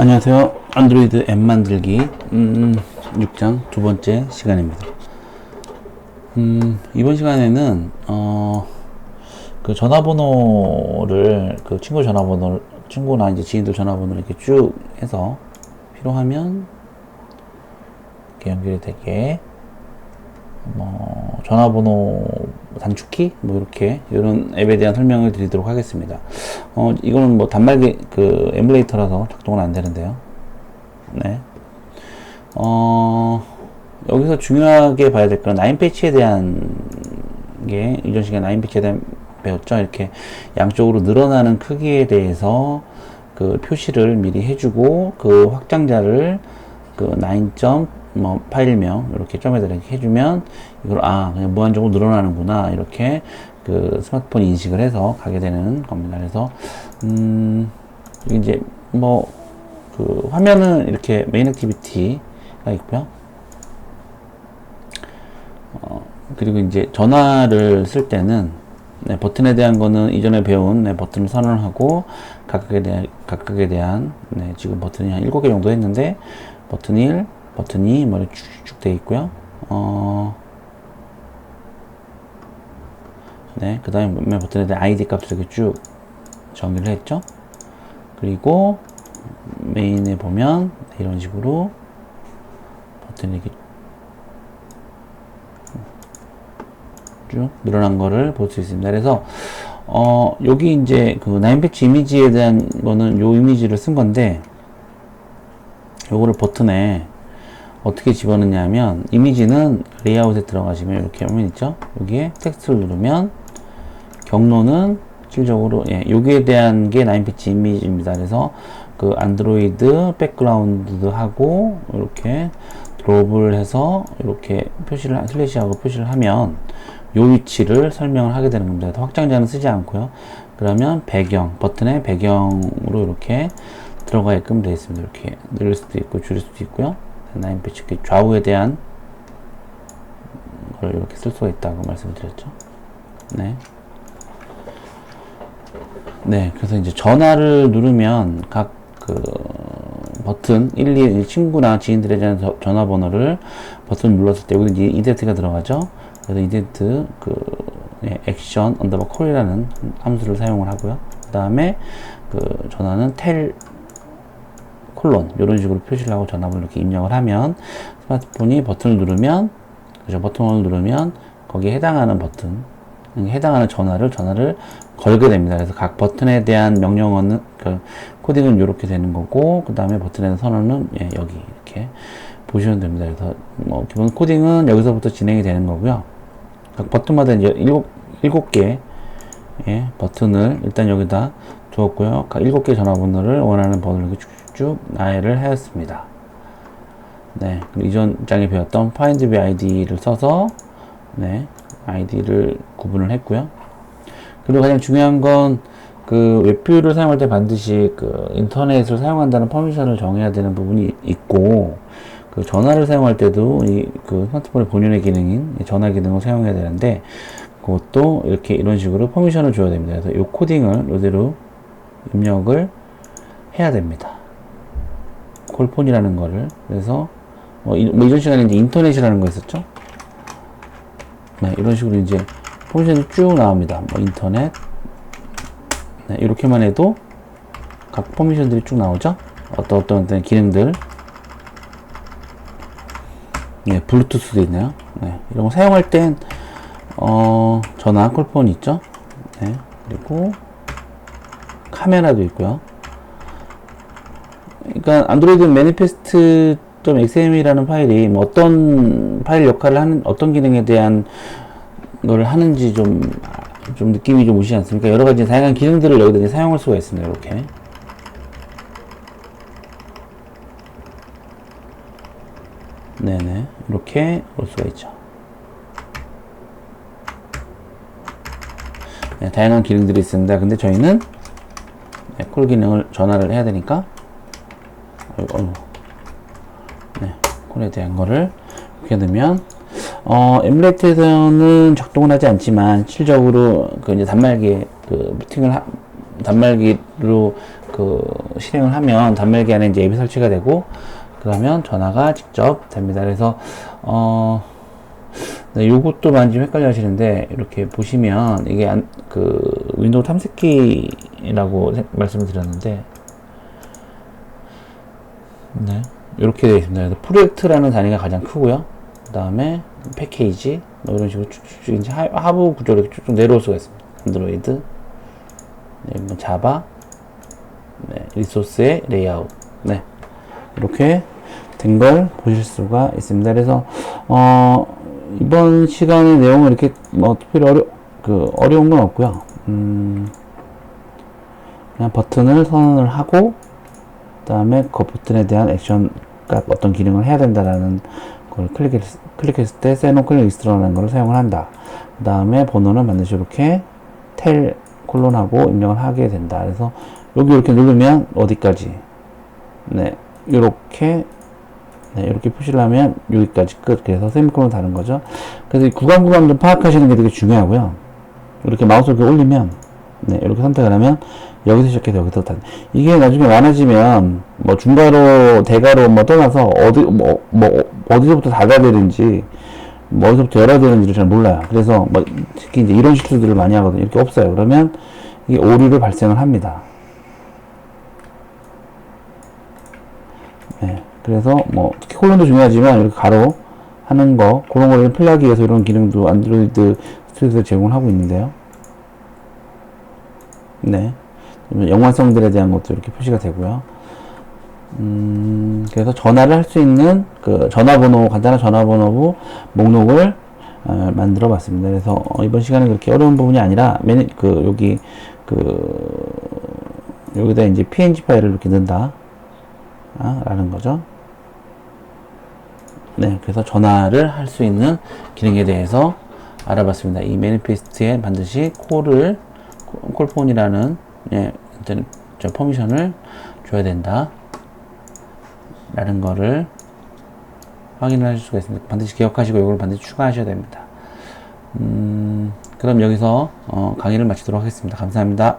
안녕하세요. 안드로이드 앱 만들기 음, 6장 두 번째 시간입니다. 음, 이번 시간에는 어, 그 전화번호를 그 친구 전화번호를 친구나 이제 지인들 전화번호를 이렇게 쭉 해서 필요하면 이렇게 연결이 되게 뭐 전화번호 단축키 뭐 이렇게 이런 앱에 대한 설명을 드리도록 하겠습니다. 어 이거는 뭐 단말기 그 에뮬레이터라서 작동은 안 되는데요. 네. 어 여기서 중요하게 봐야 될건 나인 패치에 대한 게 이전 시간에 나인 패치에 대한 배웠죠. 이렇게 양쪽으로 늘어나는 크기에 대해서 그 표시를 미리 해주고 그 확장자를 그 뭐 파일명 이렇게 점에다 이렇게 해주면 이걸 아 그냥 무한적으로 늘어나는구나 이렇게 그 스마트폰 인식을 해서 가게 되는 겁니다. 그래서 음 이제 뭐 그 화면은 이렇게 메인 액티비티가 있고요. 어 그리고 이제 전화를 쓸 때는 네, 버튼에 대한 거는 이전에 배운 네, 버튼을 선언하고 각각에 대한 각각에 대한 네, 지금 버튼이 한 7개 정도 했는데 버튼 1 버튼이 머리 쭉쭉 되어 있고요. 어, 네, 그 다음에 맨 버튼에 대한 ID 값을 이렇게 쭉 정의를 했죠. 그리고 메인에 보면 이런 식으로 버튼이 이렇게 쭉 늘어난 거를 볼 수 있습니다. 그래서 어, 여기 이제 그 나인 패치 이미지에 대한 거는 요 이미지를 쓴 건데 요거를 버튼에 어떻게 집어넣냐면 이미지는 레이아웃에 들어가시면 이렇게 화면 있죠 여기에 텍스트를 누르면 경로는 실적으로 예, 여기에 대한 게 나인 패치 이미지입니다 그래서 그 안드로이드 백그라운드하고 이렇게 드롭을 해서 이렇게 표시를 슬래시하고 표시를 하면 요 위치를 설명을 하게 되는 겁니다. 확장자는 쓰지 않고요. 그러면 배경 버튼의 배경으로 이렇게 들어가게끔 되어 있습니다. 이렇게 늘릴 수도 있고 줄일 수도 있고요. 나인 패치 좌우에 대한 걸 이렇게 쓸 수가 있다고 말씀을 드렸죠. 네. 네, 그래서 이제 전화를 누르면 각 그 버튼 1, 2 친구나 지인들에 대한 전화번호를 버튼 눌렀을 때 여기 이제 이덴트가 들어가죠. 그래서 이덴트 그 네, 액션 언더바 콜이라는 함수를 사용을 하고요. 그 다음에 그 전화는 텔 콜론 이런 식으로 표시를 하고 전화번호 이렇게 입력을 하면 스마트폰이 버튼을 누르면 그죠 버튼을 누르면 거기에 해당하는 버튼 해당하는 전화를 전화를 걸게 됩니다. 그래서 각 버튼에 대한 명령어는 그 코딩은 이렇게 되는 거고 그 다음에 버튼에 대한 선언은 예, 여기 이렇게 보시면 됩니다. 그래서 뭐 기본 코딩은 여기서부터 진행이 되는 거고요. 각 버튼마다 이제 일곱 일곱 개 예, 버튼을 일단 여기다 두었고요. 각 일곱 개 전화번호를 원하는 번호를 이렇게 쭉 나열을 하였습니다. 네, 이전 장에 배웠던 find by id를 써서 네, id를 구분을 했고요. 그리고 가장 중요한 건 그 웹뷰를 사용할 때 반드시 그 인터넷을 사용한다는 퍼미션을 정해야 되는 부분이 있고 그 전화를 사용할 때도 이 그 스마트폰의 본연의 기능인 전화 기능을 사용해야 되는데 그것도 이렇게 이런 식으로 퍼미션을 줘야 됩니다. 그래서 이 코딩을 이대로 입력을 해야 됩니다. 콜폰이라는 거를 그래서 뭐, 이, 뭐 이전 시간에 이제 인터넷이라는 거 있었죠? 네, 이런 식으로 이제 포지션이 쭉 나옵니다. 뭐 인터넷 네, 이렇게만 해도 각 퍼미션들이 쭉 나오죠? 어떤 어떤 어떤 기능들 네, 블루투스도 있네요. 네, 이런 거 사용할 땐 어, 전화 콜폰 있죠? 네, 그리고 카메라도 있고요. 그러니까 안드로이드 매니페스트 .xm이라는 파일이 뭐 어떤 파일 역할을 하는 어떤 기능에 대한 걸 하는지 좀, 좀 느낌이 좀 오시지 않습니까? 여러 가지 다양한 기능들을 여기다 사용할 수가 있습니다. 이렇게. 네네. 이렇게 올 수가 있죠. 네, 다양한 기능들이 있습니다. 근데 저희는 네, 콜 기능을 전화를 해야 되니까 어, 네, 콜에 대한 거를 이렇게 넣으면 어, 엠레트에서는 작동을 하지 않지만 실적으로 그 이제 단말기 그 미팅을 하, 단말기로 그 실행을 하면 단말기 안에 이제 앱이 설치가 되고 그러면 전화가 직접 됩니다. 그래서 어 네, 요것도 많이 좀 헷갈려 하시는데 이렇게 보시면 이게 안, 그 윈도우 탐색기라고 세- 말씀을 드렸는데 네 이렇게 되어 있습니다. 프로젝트라는 단위가 가장 크고요. 그 다음에 패키지 뭐 이런 식으로 쭉쭉쭉 이제 하- 하부 구조로 쭉쭉 내려올 수가 있습니다. 안드로이드, 네, 뭐 자바, 네, 리소스의 레이아웃, 네 이렇게 된 걸 보실 수가 있습니다. 그래서 어, 이번 시간의 내용은 이렇게 뭐 특별히 어려 그 어려운 건 없고요. 음, 그냥 버튼을 선언을 하고 그 다음에 그 버튼에 대한 액션과 어떤 기능을 해야 된다라는 걸 클릭했, 클릭했을 때 세노 클릭 리스트라는 걸 사용을 한다. 그 다음에 번호는 반드시 이렇게 텔 콜론 하고 입력을 하게 된다. 그래서 여기 이렇게 누르면 어디까지 네 이렇게 네, 이렇게 표시를 하면 여기까지 끝. 그래서 세미콜론 다른 거죠. 그래서 이 구간 구간 좀 파악하시는 게 되게 중요하고요. 이렇게 마우스를 이렇게 올리면, 네, 이렇게 선택을 하면 여기서 시작해서 여기서 다. 이게 나중에 많아지면 뭐 중가로 대가로 뭐 떠나서 어디 뭐, 뭐 어디서부터 닫아야 되는지 뭐 어디서부터 열어야 되는지를 잘 몰라요. 그래서 뭐 특히 이제 이런 실수들을 많이 하거든요. 이렇게 없어요. 그러면 이게 오류를 발생을 합니다. 네. 그래서 뭐 특히 콜론도 중요하지만 이렇게 가로 하는 거 그런 거를 필요하기 위해서 이런 기능도 안드로이드 스튜디오에서 제공을 하고 있는데요. 네. 연관성들에 대한 것도 이렇게 표시가 되고요. 음, 그래서 전화를 할 수 있는 그 전화번호, 간단한 전화번호부 목록을 어, 만들어 봤습니다. 그래서 어, 이번 시간에 그렇게 어려운 부분이 아니라 매니, 그 여기 그 여기다 이제 png 파일을 이렇게 넣는다. 아, 라는 거죠. 네, 그래서 전화를 할 수 있는 기능에 대해서 알아봤습니다. 이 매니페스트에 반드시 콜을 콜폰이라는 예, 저 퍼미션을 줘야 된다. 라는 거를 확인을 수가 있습니다. 반드시 기억하시고 이걸 반드시 추가하셔야 됩니다. 음, 그럼 여기서 어, 강의를 마치도록 하겠습니다. 감사합니다.